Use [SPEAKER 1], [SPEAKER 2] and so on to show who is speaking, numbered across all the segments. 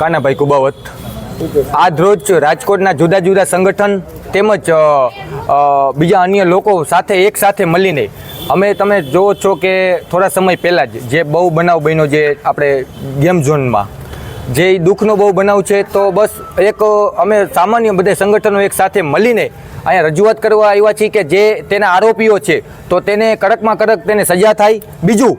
[SPEAKER 1] કાનાભાઈ કુબાવત. આજ રોજ રાજકોટના જુદા જુદા સંગઠન તેમજ બીજા અન્ય લોકો સાથે એક સાથે મળીને અમે તમે જોવો છો કે થોડા સમય પહેલાં જ જે બહુ બનાવ બન્યો જે આપણે ગેમ ઝોનમાં, જે દુઃખનો બહુ બનાવ છે, તો બસ એક, અમે સામાન્ય બધે સંગઠનો એક સાથે મળીને અહીંયા રજૂઆત કરવા આવ્યા છીએ કે જે તેના આરોપીઓ છે, તો તેને કડકમાં કડક તેને સજા થાય. બીજું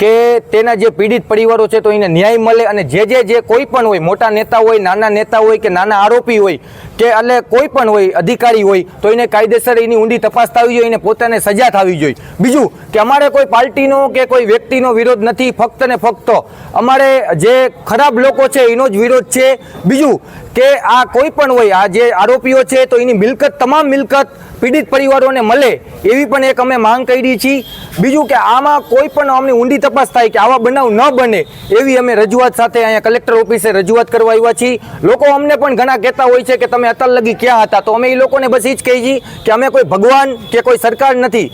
[SPEAKER 1] કે તેના જે પીડિત પરિવારો છે તો એને ન્યાય મળે અને જે જે જે કોઈ પણ હોય, મોટા નેતા હોય, નાના નેતા હોય કે નાના આરોપી હોય કે એટલે કોઈ પણ હોય, અધિકારી હોય, તો એને કાયદેસર એની ઊંડી તપાસ થવી જોઈએ, એને પોતાને સજા થવી જોઈએ. બીજું કે અમારે કોઈ પાર્ટીનો કે કોઈ વ્યક્તિનો વિરોધ નથી, ફક્ત ને ફક્ત અમારે જે ખરાબ લોકો છે એનો જ વિરોધ છે. બીજું કે આ કોઈ પણ હોય, આ જે આરોપીઓ છે તો એની મિલકત, તમામ મિલકત પીડિત પરિવારોને મળે, એવી પણ એક અમે માંગ કરી છીએ બીજું કે આમાં કોઈ પણ અમને ઊંડી તપાસ થાય કે આવા બનાવ ન બને એવી અમે રજૂઆત સાથે અહીંયા કલેક્ટર ઓફિસે રજૂઆત કરવા આવ્યા છીએ. લોકો અમને પણ ઘણા કહેતા હોય છે કે તમે અતલ લગી ક્યાં હતા? તો અમે એ લોકોને બસ એ જ કહીએ છીએ કે અમે કોઈ ભગવાન કે કોઈ સરકાર નથી.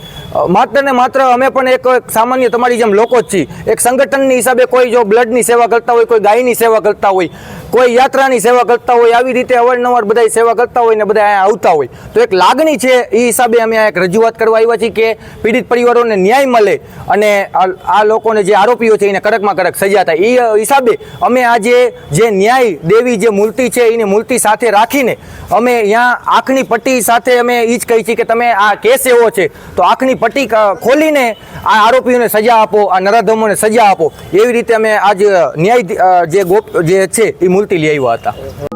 [SPEAKER 1] માત્ર ને માત્ર અમે પણ એક સામાન્ય તમારી જેમ લોકો જ છીએ. એક સંગઠનની હિસાબે કોઈ જો બ્લડની સેવા કરતા હોય, કોઈ ગાયની સેવા કરતા હોય, કોઈ યાત્રાની સેવા કરતા હોય, આવી રીતે અવારનવાર બધા સેવા કરતા હોય ને બધા અહીંયા આવતા હોય. તો એક લાગણી છે એ હિસાબે અમે એક રજૂઆત કરવા આવ્યા છીએ કે પીડિત પરિવારોને ન્યાય મળે અને આ આ લોકોને જે આરોપીઓ છે એને કડકમાં કડક સજા થાય. એ હિસાબે અમે આજે જે ન્યાય દેવી જે મૂર્તિ છે એની મૂર્તિ સાથે રાખીને અમે અહીંયા આંખની પટ્ટી સાથે અમે એ જ કહી છીએ કે તમે આ કેસ એવો છે, તો આંખની પટ્ટી ખોલીને આ આરોપીઓને સજા આપો, આ નરાધમોને સજા આપો. એવી રીતે અમે આજ ન્યાય જે ગોપ, જે છે એ મૂર્તિ લઈ આવ્યા હતા.